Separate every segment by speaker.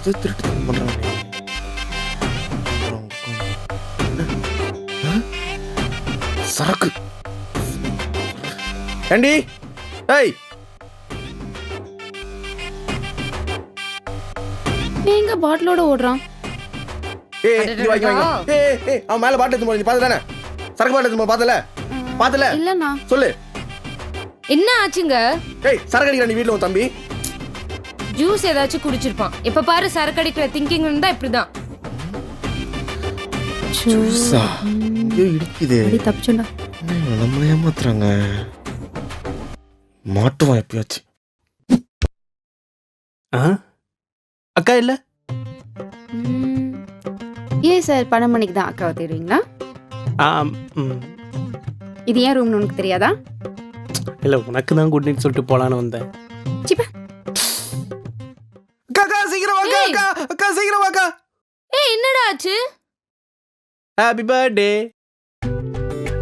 Speaker 1: இது திருட்டு பண்றாங்க அப்புறம் உட்கார்ந்து. ஆ? சரக்கு. ஏண்டி? ஏய்.
Speaker 2: எங்க பாட்டிலோட ஓடுறான்.
Speaker 1: ஏய் இங்க வாங்கி வாங்கி. ஏய் ஏய் அவன் மேல பாட்டில் எடுத்து பாத்து தானே சரக்கு பாட்டில் எடுத்து பாத்தல. பாத்தல.
Speaker 2: இல்லண்ணா.
Speaker 1: சொல்லு.
Speaker 3: என்ன ஆச்சுங்க?
Speaker 1: ஏய் சரக்கு அடிக்கிற நீ வீட்ல உன் தம்பி.
Speaker 3: ஜூஸ் ஏதாச்சும் குடிச்சிருப்பான். இப்ப பாரு சரக்கு அடிக்கிற திங்கிங் இருந்தா இப்படிதான்.
Speaker 1: ஜூஸா? ஐயோ இடிக்குது.
Speaker 2: அடி தப்பிச்சுண்டா.
Speaker 1: என்ன நம்மள ஏமாத்துறாங்க? மாட்டுவான் எப்பயாச்சும்
Speaker 4: ஆ? அக்கா இல்ல?
Speaker 2: ஏன் சார் பன்னெண்டு மணிக்கு தான் அக்காவை தேடுவீங்களா?
Speaker 4: ஆ ம்.
Speaker 2: இது ஏன் ரூம்னு உனக்கு தெரியாதா?
Speaker 4: இல்லை உனக்கு தான் குட் நைட் சொல்லிட்டு போலான்னு வந்தேன்.
Speaker 2: சிப்ப.
Speaker 1: அக்கா அக்கா சீக்கிரம் வாக்கா
Speaker 3: ஏய் என்னடா ஆச்சு?
Speaker 4: ஹாப்பி பர்த்டே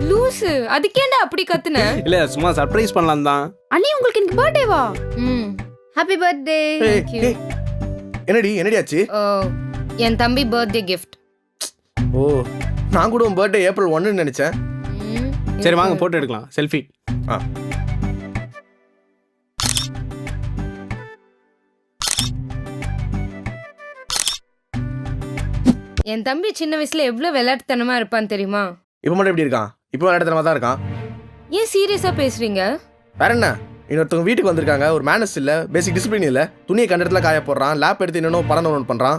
Speaker 3: லூசு அதுக்கேண்டா அப்படி கத்துன?
Speaker 4: இல்லை சும்மா சர்ப்ரைஸ் பண்ணலாம் தான்.
Speaker 2: அண்ணி உங்களுக்கு எனக்கு பர்த்டேவா
Speaker 3: ம்.
Speaker 2: Happy birthday.
Speaker 1: என்னடி என்னடி ஆச்சு?
Speaker 3: ஓ என் தம்பி பர்த்டே கிஃப்ட்
Speaker 1: ஓ நான் கூட உன் பர்த்டே ஏப்ரல் ஒன்னு நினைச்சேன்.
Speaker 4: சரி வாங்க போட்டோ எடுக்கலாம். செல்ஃபி
Speaker 1: ஆ.
Speaker 3: என் தம்பி சின்ன வயசுல எவ்வளவு விளையாட்டுத்தனமா இருப்பான் தெரியுமா?
Speaker 1: இப்போ மட்டும் எப்படி இருக்கான்? இப்போ விளையாட்டுத்தனமா தான் இருக்கான்.
Speaker 3: ஏன் சீரியஸா பேசுறீங்க?
Speaker 1: வேற என்ன? இன்னொருத்தவங்க வீட்டுக்கு வந்திருக்காங்க. ஒரு மேனஸ் இல்ல பேசிக் டிசிப்ளின் இல்ல. துணியை கண்ட இடத்துல காய போடுறான். லேப் எடுத்து இன்னும் படம் ஒன்று பண்றான்.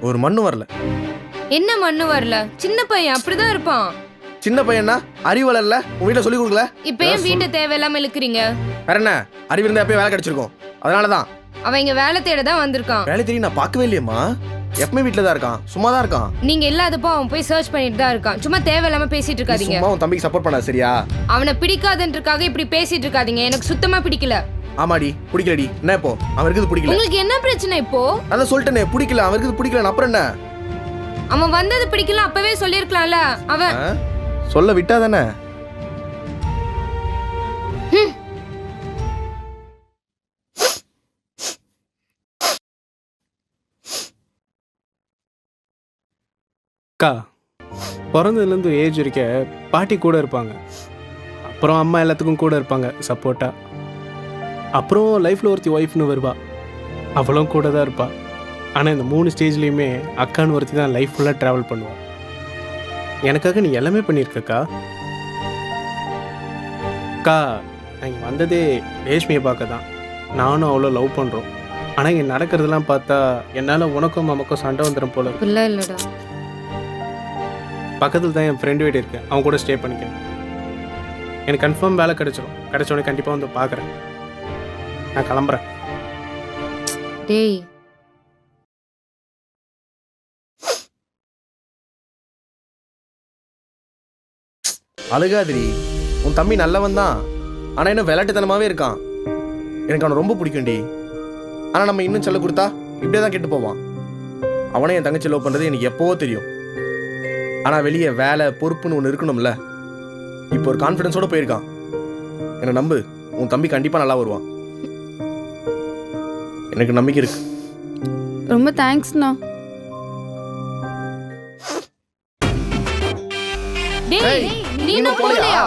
Speaker 1: ஒரு மண்ணு வரல.
Speaker 3: என்ன மண்ணு வரல? சின்ன பையன் அப்படிதான் இருப்பான்.
Speaker 1: சின்ன பையனா அறிவு வளரல? உன் வீட்டில் சொல்லி கொடுக்கல?
Speaker 3: இப்ப ஏன் வீட்டை தேவையில்லாம இழுக்கிறீங்க?
Speaker 1: வேற என்ன? அறிவு இருந்தா எப்பயும் வேலை கிடைச்சிருக்கும். அதனால தான்
Speaker 3: அவன் இங்க வேலை தேட தான் வந்திருக்கான்.
Speaker 1: வேலை தெரியும் நான் பார்க்கவே இல்லையம்மா. எப்பவுமே வீட்டில் தான் இருக்கான். சும்மா தான் இருக்கான்.
Speaker 3: நீங்க இல்லாதப்போ அவன் போய் சர்ச் பண்ணிட்டு தான் இருக்கான். சும்மா தேவையில்லாம பேசிட்டு
Speaker 1: நீ
Speaker 3: இருக்காதீங்க.
Speaker 1: சும்மா உன் தம்பிக்கு சப்போர்ட் பண்ண சரியா?
Speaker 3: அவனை பிடிக்காதுன்றக்காக இப்படி பேசிட்டு இருக்காதீங்க. எனக்கு சுத்தமா பிடிக்கல.
Speaker 1: ஆமாடி பிடிக்கலடி. என்ன இப்போ? அவன் இருக்குது பிடிக்கல.
Speaker 3: உங்களுக்கு என்ன பிரச்சனை இப்போ?
Speaker 1: அதான் சொல்லிட்டேனே பிடிக்கல. அவன் இருக்குது பிடிக்கல அப்புறம் என்ன?
Speaker 3: அவன் வந்தது பிடிக்கல அப்பவே சொல்லிருக்கலாம்ல அவன்
Speaker 1: ஆ? சொல்ல விட்டா தானே?
Speaker 4: அக்கா பிறந்ததுலேருந்து ஏஜ் இருக்க பாட்டி கூட இருப்பாங்க. அப்புறம் அம்மா எல்லாத்துக்கும் கூட இருப்பாங்க சப்போர்ட்டா அப்புறம் லைஃப்பில் ஒருத்தி ஒய்ஃப்னு வருவா. அவளும் கூட தான் இருப்பா. ஆனால் இந்த மூணு ஸ்டேஜ்லேயுமே அக்கான்னு ஒருத்தி தான் லைஃப் ஃபுல்லாக ட்ராவல் பண்ணுவாள் எனக்காக நீ எல்லாமே பண்ணியிருக்கக்கா அக்கா. நான் இங்கே வந்ததே ரேஷ்மியை பார்க்க தான். நானும் அவ்வளோ லவ் பண்ணுறோம் ஆனால் இங்கே நடக்கிறதெல்லாம் பார்த்தா என்னால் உனக்கும் நமக்கும் சண்டை வந்துடும் போல
Speaker 3: இல்லை இல்லைடா.
Speaker 4: பக்கத்தில் தான் என் ஃப்ரெண்டு வீடு இருக்கு. அவன் கூட ஸ்டே பண்ணிக்கிறேன். எனக்கு கன்ஃபார்ம் வேலை கிடைச்சிரும். கிடைச்ச உடனே கண்டிப்பாக வந்து பார்க்குறேன் நான் கிளம்புறேன்.
Speaker 3: டேய்.
Speaker 1: அழுகாதிரி உன் தம்பி நல்லவன் தான். ஆனா இன்னும் விளையாட்டுத்தனமாவே இருக்கான். எனக்கு அவனை ரொம்ப பிடிக்கும்டி. ஆனா நம்ம இன்னும் செல்ல கொடுத்தா இப்படியே தான் கெட்டு போவான். அவனே என் தங்கச்சி லவ் பண்றது எனக்கு எப்போவோ தெரியும். ஆனா வெளியே வேலை பொறுப்புன்னு ஒன்று இருக்கணும்ல. இப்போ ஒரு கான்ஃபிடன்ஸோட போயிருக்கான். என்னை நம்பு உன் தம்பி கண்டிப்பா நல்லா வருவான். எனக்கு நம்பிக்கை இருக்கு.
Speaker 2: ரொம்ப தேங்க்ஸ்ண்ணா
Speaker 3: டேய் நீ
Speaker 1: இன்னும்?
Speaker 3: போகலையா?